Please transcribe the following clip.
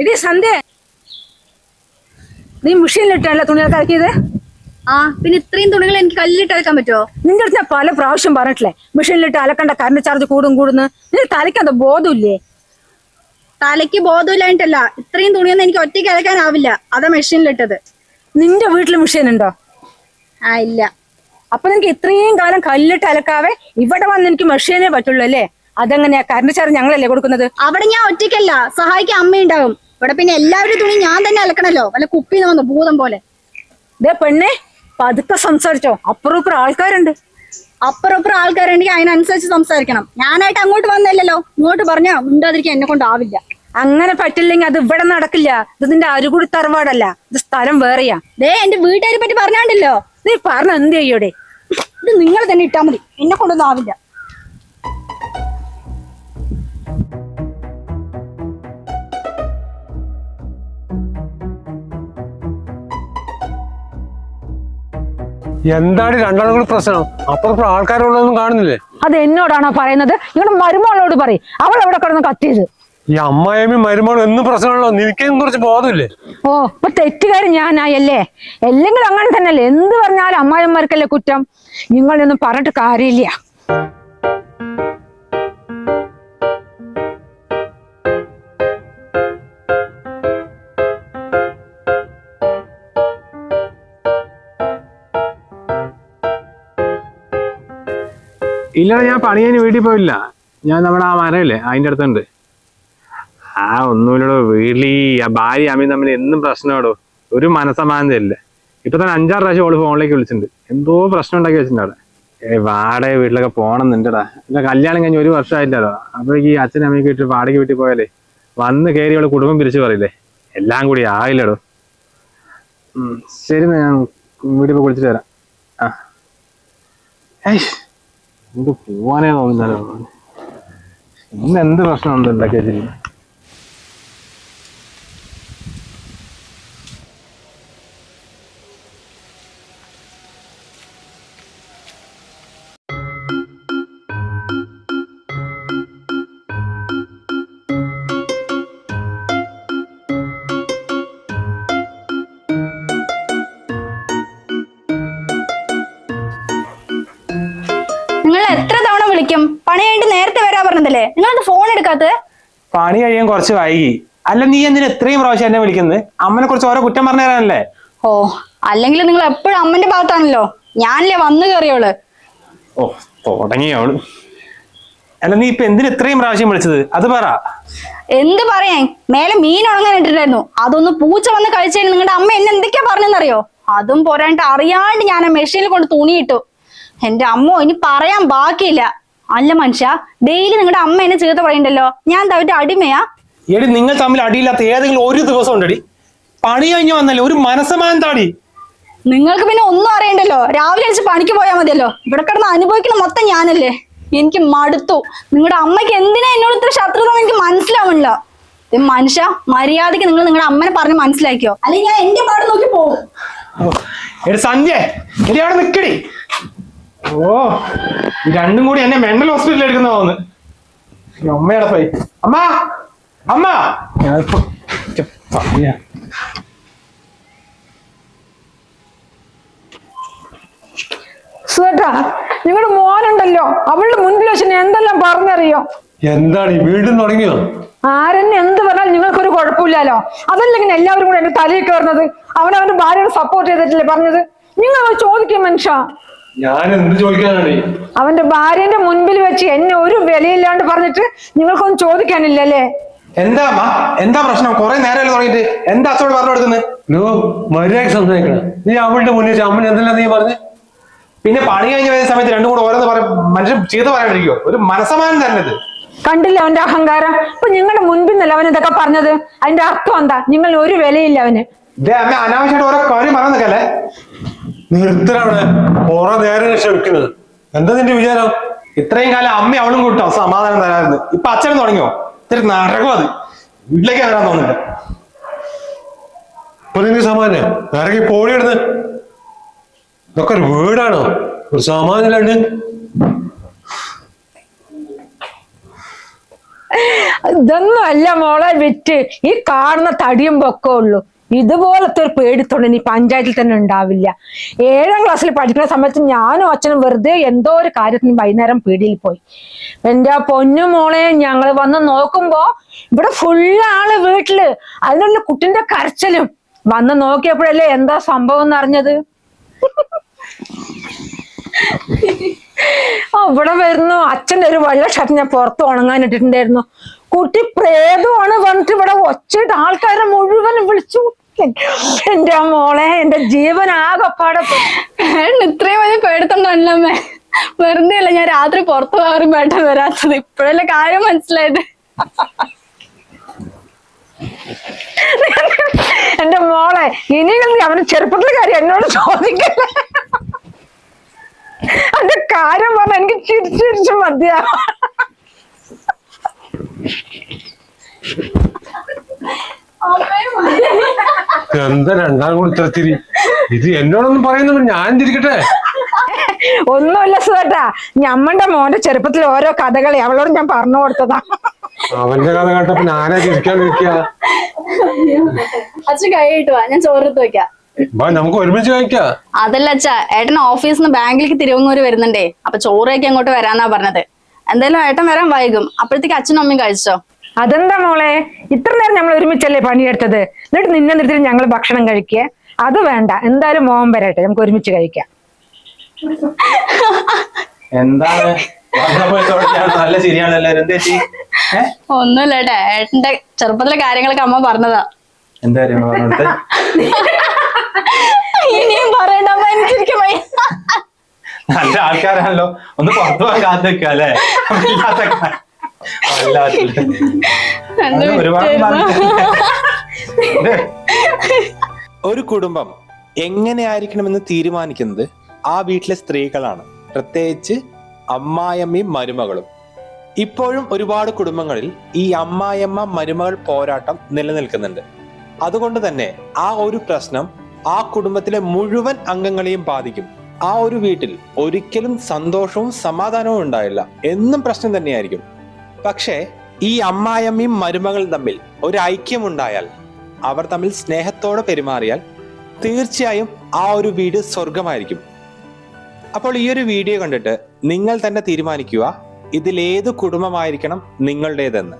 എടി സന്ധ്യ. നീ മെഷീനിലിട്ടല്ല തുണികൾക്ക് അലക്കിയത്? ആ പിന്നെ ഇത്രയും തുണികൾ എനിക്ക് കല്ലിട്ട് അലക്കാൻ പറ്റുമോ നിന്റെ അടുത്ത് ഞാൻ പല പ്രാവശ്യം പറഞ്ഞിട്ടില്ലേ മെഷീനിലിട്ട് അലക്കണ്ട കറണ്ട് ചാർജ് കൂടും കൂടുന്ന്. നീ തലയ്ക്കെന്താ ബോധമില്ലേ? തലയ്ക്ക് ബോധമില്ലായിട്ടല്ല ഇത്രയും തുണിയൊന്നും എനിക്ക് ഒറ്റയ്ക്ക് അലക്കാനാവില്ല. അതാ മെഷീനിലിട്ടത് നിന്റെ വീട്ടിൽ മെഷീൻ ഉണ്ടോ? ആ ഇല്ല. അപ്പൊ നിനക്ക് ഇത്രയും കാലം കല്ലിട്ട് അലക്കാവേ ഇവിടെ വന്ന് എനിക്ക് മെഷീനെ പറ്റുള്ളൂ അല്ലേ? അതെങ്ങനെയാ? കറണ്ട് ചാർജ് ഞങ്ങളല്ലേ കൊടുക്കുന്നത്? അവിടെ ഞാൻ ഒറ്റയ്ക്കല്ല സഹായിക്കാൻ അമ്മയുണ്ടാവും. ഇവിടെ പിന്നെ എല്ലാവരും തുണി ഞാൻ തന്നെ അലക്കണല്ലോ. വല്ല കുപ്പിന്ന് വന്നു ഭൂതം പോലെ. ദേ പെണ്ണെ പതുക്കെ സംസാരിച്ചോ. അപ്പുറം ഇപ്പുറം ആൾക്കാരുണ്ട്. അപ്പുറം ഇപ്പുറം ആൾക്കാരുണ്ടെങ്കിൽ അതിനനുസരിച്ച് സംസാരിക്കണം. ഞാനായിട്ട് അങ്ങോട്ട് വന്നില്ലല്ലോ. ഇങ്ങോട്ട് പറഞ്ഞോ മിണ്ടാതിരിക്കാൻ എന്നെ കൊണ്ടാവില്ല അങ്ങനെ പറ്റില്ലെങ്കിൽ അത് ഇവിടെ നടക്കില്ല. ഇത് നിന്റെ അരുകുടി തറവാടല്ല. ഇത് സ്ഥലം വേറെയാ. ദേ എന്റെ വീട്ടുകാരെ പറ്റി പറഞ്ഞാണ്ടല്ലോ. നീ പറഞ്ഞ എന്ത് ചെയ്യോടെ? ഇത് നിങ്ങൾ തന്നെ ഇട്ടാ മതി. എന്നെ കൊണ്ടൊന്നും ആവില്ല. എന്താണ് രണ്ടാളും കൂടി പ്രശ്നം? അപ്പുറം ആൾക്കാരുള്ളതൊന്നും കാണുന്നില്ലേ? അത് എന്നോടാണോ പറയുന്നത്? നിങ്ങളുടെ മരുമോളോട് പറയും. അവൾ അവിടെ കിടന്ന് കത്തിയത്. ഈ അമ്മായിയമ്മയും മരുമകളും എന്നും പ്രശ്നമുള്ളോ നിനക്കും കുറച്ച് ബോധമില്ലേ? ഓ ഇപ്പൊ തെറ്റുകാരി ഞാനായല്ലേ? അല്ലെങ്കിൽ അങ്ങനെ തന്നെയല്ലേ? എന്ത് പറഞ്ഞാലും അമ്മായിമാർക്കല്ലേ കുറ്റം? നിങ്ങളൊന്നും പറഞ്ഞിട്ട് കാര്യമില്ല. ഇല്ല ഞാൻ പണി കഴിഞ്ഞ് വീട്ടിൽ പോയില്ല. ഞാൻ നമ്മുടെ ആ മരമില്ലേ അതിന്റെ അടുത്തുണ്ട്. ആ ഒന്നുമില്ലടോ വീട്ടിൽ ആ ഭാര്യ അമ്മയും തമ്മിൽ എന്നും പ്രശ്നമാടോ? ഒരു മനസമാനതയല്ല ഇപ്പൊ തന്നെ അഞ്ചാറ് പ്രാവശ്യം ഓൾ ഫോണിലേക്ക് വിളിച്ചിട്ടുണ്ട്. എന്തോ പ്രശ്നം ഉണ്ടാക്കി വെച്ചിട്ടുണ്ട് ഏ വാടക വീട്ടിലൊക്കെ പോണെന്നുണ്ടടാ എന്റെ കല്യാണം കഴിഞ്ഞ ഒരു വർഷമായില്ലല്ലോ അപ്പോഴേക്ക് ഈ അച്ഛനും അമ്മയ്ക്ക് ഇട്ട് വാടക വീട്ടിൽ പോയാലേ വന്ന് കയറി അവളെ കുടുംബം പിരിച്ചു പറയില്ലേ? എല്ലാം കൂടി ആയില്ലടോ. ശരി ഞാൻ വീട്ടിൽ പോയി കുളിച്ചിട്ട് വരാം. ആ. ഏയ്. എന്ത് പോവാനേ തോന്നുന്നില്ല. ഇന്ന് എന്ത് പ്രശ്നമുണ്ട്? ഉണ്ടാക്കി വെച്ചിരിക്കുന്നത് വിളിക്കും പണി കഴിഞ്ഞിട്ട് നേരത്തെ വരാ പറഞ്ഞതല്ലേ? നിങ്ങളത് ഫോൺ എടുക്കാത്തത്? പണി കഴിയാൻ കുറച്ച് വൈകി. അല്ല നീ എന്തിനാ ഇത്രയും പ്രാവശ്യം എന്നെ വിളിക്കുന്നത്? അമ്മനെ കുറിച്ച് ഓരോ കുറ്റം പറഞ്ഞു തരാനല്ലേ? ഓ അല്ലെങ്കിൽ നിങ്ങൾ എപ്പോഴും അമ്മന്റെ ഭാഗത്താണല്ലോ. ഞാനല്ലേ വന്നു കയറിയോൾ? ഓ തുടങ്ങിയോൾ അല്ല നീ ഇപ്പൊ എന്തിനാ ഇത്രയും പ്രാവശ്യം വിളിച്ചത്? അത് പറ. എന്ത് പറയാൻ? മേലെ മീൻ ഉണങ്ങാൻ ഇട്ടിട്ടായിരുന്നു അതൊന്ന് പൂച്ച വന്ന് കഴിച്ചതിന് നിങ്ങളുടെ അമ്മ എന്നെ എന്തൊക്കെയാ പറഞ്ഞെന്നറിയോ? അതും പോരാണ്ട് അറിയാണ്ട് ഞാൻ ആ മെഷീനിൽ കൊണ്ട് തുണിയിട്ടു എന്റെ അമ്മ ഇനി പറയാൻ ബാക്കിയില്ല. അല്ല മനുഷ്യ ഡെയിലി നിങ്ങളുടെ അമ്മ എന്നെ ചീത്ത പറയണ്ടല്ലോ? ഞാൻ തവിട്ട് അടിമയാ. എടി നിങ്ങൾ തമ്മിൽ അടിയില്ലാത്ത ഏതെങ്കിലും ഒരു ദിവസം ഉണ്ടടി. പണി കഴിഞ്ഞു വന്നല്ലേ ഒരു മനസ്സമാനം താടി നിങ്ങൾക്ക് പിന്നെ ഒന്നും അറിയണ്ടല്ലോ? രാവിലെ കഴിച്ച് പണിക്ക് പോയാൽ മതിയല്ലോ? ഇവിടെ കിടന്ന് അനുഭവിക്കുന്ന മൊത്തം ഞാനല്ലേ? എനിക്ക് മടുത്തു. നിങ്ങളുടെ അമ്മയ്ക്ക് എന്തിനാ എന്നോട് ഇത്ര ശത്രുത എനിക്ക് മനസ്സിലാവണില്ല മനുഷ്യ മര്യാദയ്ക്ക് നിങ്ങൾ നിങ്ങളുടെ അമ്മനെ പറഞ്ഞ് മനസ്സിലാക്കിയോ? അല്ലെങ്കിൽ ഞാൻ എന്റെ പാട് നോക്കി പോകും. സന്ധ്യ നിക്കടി. ഓ രണ്ടും കൂടി എന്നെ മെന്റൽ ഹോസ്പിറ്റലിൽ എടുക്കുന്ന പോന്ന് അമ്മയുടെ പൈ അമ്മ അമ്മ. സുഖട്ടാ നിങ്ങളുടെ മോനുണ്ടല്ലോ. അവളുടെ മുൻപിൽ വെച്ച് എന്തെല്ലാം പറഞ്ഞറിയോ? എന്താണ് ഈ വീണ്ടും തുടങ്ങിയോ? ആരെന്നെ എന്ത് പറഞ്ഞാലും നിങ്ങൾക്കൊരു കുഴപ്പമില്ലല്ലോ അതല്ലെങ്കിൽ എല്ലാവരും കൂടെ എന്റെ തലയിൽ കയറുന്നത് അവൻ അവന്റെ ഭാര്യയോട് സപ്പോർട്ട് ചെയ്തിട്ടില്ലേ പറഞ്ഞത്? നിങ്ങൾ ചോദിക്കും മനുഷ്യ. ഞാൻ എന്ത് ചോദിക്കാനാണ്? അവന്റെ ഭാര്യന്റെ മുൻപിൽ വെച്ച് എന്നെ ഒരു വിലയില്ലാണ്ട് പറഞ്ഞിട്ട് നിങ്ങൾക്കൊന്നും ചോദിക്കാനില്ലല്ലേ? എന്താ അമ്മ എന്താ പ്രശ്നം? കുറെ നേരമല്ലേ തുടങ്ങിയിട്ട്. എന്താ അച്ഛനോട് പറഞ്ഞു കൊടുക്കുന്നത്? നോ മര്യാദയ്ക്ക് സംസാരിക്കണം. നീ അവളുടെ മുന്നിൽ അമ്മൻ എന്തെല്ലാം നീ പറഞ്ഞു? പിന്നെ പണി കഴിഞ്ഞ വരുന്ന സമയത്ത് രണ്ടും കൂടെ ഓരോന്ന് പറയും മനുഷ്യൻ ചെയ്ത് പറയാണ്ടിരിക്കുവോ ഒരു മനസ്സമാനം തന്നെ ഇത് കണ്ടില്ല അവന്റെ അഹങ്കാരം? ഇപ്പൊ നിങ്ങളുടെ മുൻപിൽ നിന്നല്ല അവൻ ഇതൊക്കെ പറഞ്ഞത്? അതിന്റെ അർത്ഥം എന്താ? നിങ്ങൾ ഒരു വിലയില്ല അവന്. ഇതേ അമ്മ അനാവശ്യമായിട്ട് ഓരോ കാര്യം പറഞ്ഞു നിൽക്കല്ലേ? നിർത്തലാണ് കുറെ നേരം ക്ഷമിക്കുന്നത്. എന്താ നിന്റെ വിചാരം? ഇത്രയും കാലം അമ്മ അവളും കൂട്ടോ സമാധാനം തരാറുണ്ട് ഇപ്പൊ അച്ഛനും തുടങ്ങിയോ? ഇത്തിരി നരകം അത്. വീട്ടിലേക്ക് വരാൻ തോന്നില്ല ഇപ്പൊ നിന്റെ സമാനം പോളി എടുത്ത് ഇതൊക്കെ ഒരു വീടാണോ? ഒരു സമാനില്ലാണ്ട് ഇതൊന്നും അല്ല മോളെ വിറ്റ്. ഈ കാണുന്ന തടിയും പൊക്കെ ഉള്ളൂ. ഇതുപോലത്തെ ഒരു പേടിത്തൊണ്ട് ഇനി പഞ്ചായത്തിൽ തന്നെ ഉണ്ടാവില്ല. ഏഴാം ക്ലാസ്സിൽ പഠിക്കുന്ന സമയത്ത് ഞാനും അച്ഛനും വെറുതെ എന്തോ ഒരു കാര്യത്തിന് വൈകുന്നേരം പീടിയിൽ പോയി. എന്റെ ആ പൊന്നു മോളെ ഞങ്ങൾ വന്ന് നോക്കുമ്പോ ഇവിടെ ഫുള്ള് ആൾ വീട്ടിൽ. അതിനുള്ള കുട്ടിന്റെ കരച്ചിലും. വന്ന് നോക്കിയപ്പോഴല്ലേ എന്താ സംഭവം എന്ന് അറിഞ്ഞത് ഇവിടെ വരുന്നു. അച്ഛന്റെ ഒരു വെള്ള ഷർട്ട് ഞാൻ പുറത്ത് ഉണങ്ങാൻ ഇട്ടിട്ടുണ്ടായിരുന്നു. കുട്ടി പ്രേതമാണ് പറഞ്ഞിട്ട് ഇവിടെ ഒച്ചയിട്ട് ആൾക്കാരെ മുഴുവൻ വിളിച്ചു എന്റെ മോളെ എന്റെ ജീവൻ ആകെപ്പാടെ ഇത്രയും വലിയ പേടിത്തൊണ്ടല്ലേ വെറുതെ അല്ല ഞാൻ രാത്രി പുറത്തു പോകാറും പേട്ട വരാത്തത്? ഇപ്പോഴല്ലേ കാര്യം മനസ്സിലായത്? എന്റെ മോളെ ഇനിയും നീ അവന് ചെറുപ്പത്തിലെ കാര്യം എന്നോട് ചോദിക്കല്ലേ? എന്റെ കാര്യം പറഞ്ഞ എനിക്ക് ചിരിച്ചിരിച്ച് ചിരിച്ചു എന്താ രണ്ടാം കൂടി ഇത്രത്തിരി ഇത് എന്നോടൊന്നും പറയുന്നു ഞാൻ തിരിക്കട്ടെ ഒന്നുമില്ല സുഖട്ടാ ഞമ്മന്റെ മോന്റെ ചെറുപ്പത്തിൽ ഓരോ കഥകളെ അവളോട് ഞാൻ പറഞ്ഞു കൊടുത്തതാ. അവന്റെ കഥ കേട്ടപ്പോ ഞാനാ ചിരിക്കാൻ അച്ഛൻ കൈ കിട്ടുവാ ഞാൻ ചോറത്ത് വെക്കാം. നമുക്ക് ഒരുമിച്ച് കഴിക്കാം. അതല്ല അച്ഛാ ഏട്ടൻ ഓഫീസിൽ നിന്ന് ബാങ്കിലേക്ക് തിരുവങ്ങൂര് വരുന്നുണ്ടേ. അപ്പൊ ചോറൊക്കെ അങ്ങോട്ട് വരാന്നാ പറഞ്ഞത്. എന്തായാലും ഏട്ടൻ വരാൻ വൈകും. അപ്പോഴത്തേക്ക് അച്ഛനും അമ്മയും കഴിച്ചോ? അതെന്താ മോളെ? ഇത്ര നേരം നമ്മൾ ഒരുമിച്ചല്ലേ പണിയെടുത്തത്? എന്നിട്ട് നിന്നെ നിർത്തിട്ട് ഞങ്ങൾ ഭക്ഷണം കഴിക്കുക അത് വേണ്ട. എന്തായാലും മോൻ വരട്ടെ. നമുക്ക് ഒരുമിച്ച് കഴിക്കാം. എന്താണ്? നല്ല ശരിയാണല്ലോ? ഒന്നുമില്ല ഏട്ടാ. ഏട്ടന്റെ ചെറുപ്പത്തിലെ കാര്യങ്ങളൊക്കെ അമ്മ പറഞ്ഞതാ. എന്താ ഇനിയും പറയണ്ട അമ്മ. എനിക്കിരിക്കും നല്ല ആൾക്കാരാണല്ലോ. ഒന്ന് പുറത്തു പോകാൻ കാത്തു വെക്കുക അല്ലേ? ഒരു കുടുംബം എങ്ങനെയായിരിക്കണമെന്ന് തീരുമാനിക്കുന്നത് ആ വീട്ടിലെ സ്ത്രീകളാണ്. പ്രത്യേകിച്ച് അമ്മായിയമ്മയും മരുമകളും. ഇപ്പോഴും ഒരുപാട് കുടുംബങ്ങളിൽ ഈ അമ്മായിയമ്മ മരുമകൾ പോരാട്ടം നിലനിൽക്കുന്നുണ്ട്. അതുകൊണ്ട് തന്നെ ആ ഒരു പ്രശ്നം ആ കുടുംബത്തിലെ മുഴുവൻ അംഗങ്ങളെയും ബാധിക്കും. ആ ഒരു വീട്ടിൽ ഒരിക്കലും സന്തോഷവും സമാധാനവും ഉണ്ടായില്ല എന്നും പ്രശ്നം തന്നെയായിരിക്കും. പക്ഷേ ഈ അമ്മായിയമ്മയും മരുമകളും തമ്മിൽ ഒരു ഐക്യമുണ്ടായാൽ അവർ തമ്മിൽ സ്നേഹത്തോടെ പെരുമാറിയാൽ തീർച്ചയായും ആ ഒരു വീട് സ്വർഗമായിരിക്കും അപ്പോൾ ഈ ഒരു വീഡിയോ കണ്ടിട്ട് നിങ്ങൾ തന്നെ തീരുമാനിക്കുക ഇതിലേത് കുടുംബമായിരിക്കണം നിങ്ങളുടേതെന്ന്.